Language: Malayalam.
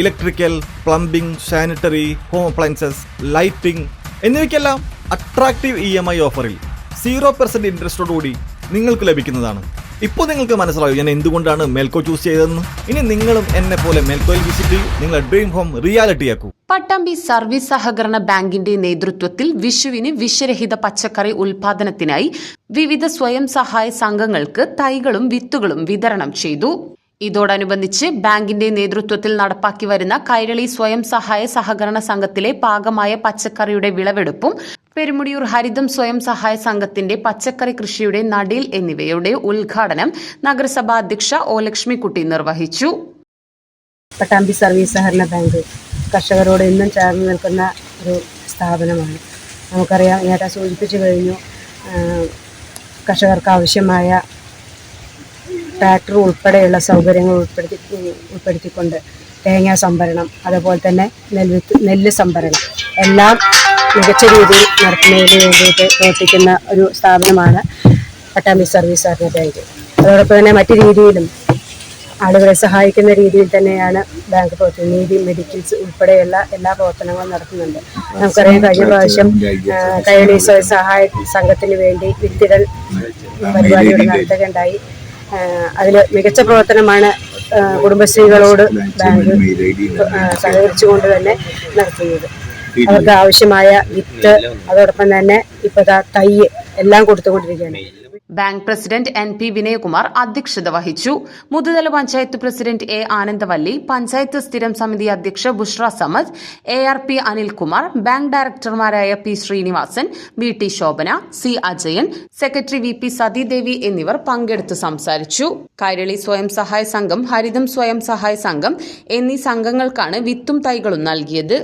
Electrical plumbing sanitary home appliances lighting എന്നിവയ്ക്കെല്ലാം attractive E M I ഓഫറിൽ സീറോ പെർസെന്റ് ഇൻട്രസ്റ്റോടുകൂടി നിങ്ങൾക്ക് ലഭിക്കുന്നതാണ്. ഇപ്പോൾ നിങ്ങൾക്ക് മനസ്സിലാവും ഞാൻ എന്തുകൊണ്ടാണ് മെൽക്കോ ചൂസ് ചെയ്തതെന്ന്? ഇനി നിങ്ങളും എന്നെ പോലെ മേൽക്കോയിൽ വിസിറ്റ് ചെയ്യും. നിങ്ങളുടെ ഡ്രീം ഹോം റിയാലിറ്റി ആക്കൂ. പട്ടാമ്പി സർവീസ് സഹകരണ ബാങ്കിന്റെ നേതൃത്വത്തിൽ വിഷുവിന് വിഷരഹിത പച്ചക്കറി ഉൽപാദനത്തിനായി വിവിധ സ്വയം സഹായ സംഘങ്ങൾക്ക് തൈകളും വിത്തുകളും വിതരണം ചെയ്തു. ഇതോടനുബന്ധിച്ച് ബാങ്കിന്റെ നേതൃത്വത്തിൽ നടപ്പാക്കി വരുന്ന കൈരളി സ്വയം സഹായ സഹകരണ സംഘത്തിലെ പാകമായ പച്ചക്കറിയുടെ വിളവെടുപ്പും പെരുമുടിയൂർ ഹരിതം സ്വയം സഹായ സംഘത്തിന്റെ പച്ചക്കറി കൃഷിയുടെ നടീൽ എന്നിവയുടെ ഉദ്ഘാടനം നഗരസഭാ അധ്യക്ഷ ഒ ലക്ഷ്മിക്കുട്ടി നിർവഹിച്ചു. പട്ടാമ്പി സർവീസ് സഹകരണ ബാങ്ക് കർഷകരോട് എന്നും ചേർന്ന് നിൽക്കുന്ന ഒരു സ്ഥാപനമാണ്. നമുക്കറിയാം നേരത്തെ സൂചിപ്പിച്ചു കഴിഞ്ഞു കർഷകർക്ക് ആവശ്യമായ ട്രാക്ടർ ഉൾപ്പെടെയുള്ള സൗകര്യങ്ങൾ ഉൾപ്പെടുത്തി ഉൾപ്പെടുത്തിക്കൊണ്ട് തേങ്ങാ സംഭരണം അതുപോലെ തന്നെ നെൽവിത്ത് നെല്ല് സംഭരണം എല്ലാം മികച്ച രീതിയിൽ നടത്തുന്നതിന് വേണ്ടിയിട്ട് പ്രവർത്തിക്കുന്ന ഒരു സ്ഥാപനമാണ് പട്ടാമ്പി സർവീസ് സഹകരണ ബാങ്ക്. അതോടൊപ്പം തന്നെ മറ്റു രീതിയിലും ആളുകളെ സഹായിക്കുന്ന രീതിയിൽ തന്നെയാണ് ബാങ്ക് പ്രവർത്തിക്കുന്നത്. നീതി മെഡിക്കൽസ് ഉൾപ്പെടെയുള്ള എല്ലാ പ്രവർത്തനങ്ങളും നടത്തുന്നുണ്ട്. നമുക്കറിയാം കഴിഞ്ഞ പ്രാവശ്യം കൈ സ്വയം സഹായ സംഘത്തിന് വേണ്ടി വിത്തുകൾ പരിപാടികൾ നടത്തുകയുണ്ടായി. അതിൽ മികച്ച പ്രവർത്തനമാണ് കുടുംബശ്രീകളോട് ബാങ്ക് സഹകരിച്ചുകൊണ്ട് തന്നെ നടത്തുന്നത്. അവർക്ക് ആവശ്യമായ വിത്ത് അതോടൊപ്പം തന്നെ ഇപ്പോൾ തൈ എല്ലാം കൊടുത്തുകൊണ്ടിരിക്കുകയാണ്. Bank president N P Vinayakumar അധ്യക്ഷത വഹിച്ചു. മുതുതല പഞ്ചായത്ത് പ്രസിഡന്റ് എ ആനന്ദവല്ലി പഞ്ചായത്ത് സ്ഥിരം സമിതി അധ്യക്ഷ Bushra Samad A R P Anilkumar bank ഡയറക്ടർമാരായ P Srinivasan B T Shobhana C Ajayan secretary V P Sathidevi എന്നിവർ പങ്കെടുത്ത് സംസാരിച്ചു. കൈരളി സ്വയം സഹായ സംഘം ഹരിതം സ്വയം സഹായ സംഘം എന്നീ സംഘങ്ങൾക്കാണ് വിത്തും തൈകളും നൽകിയത്.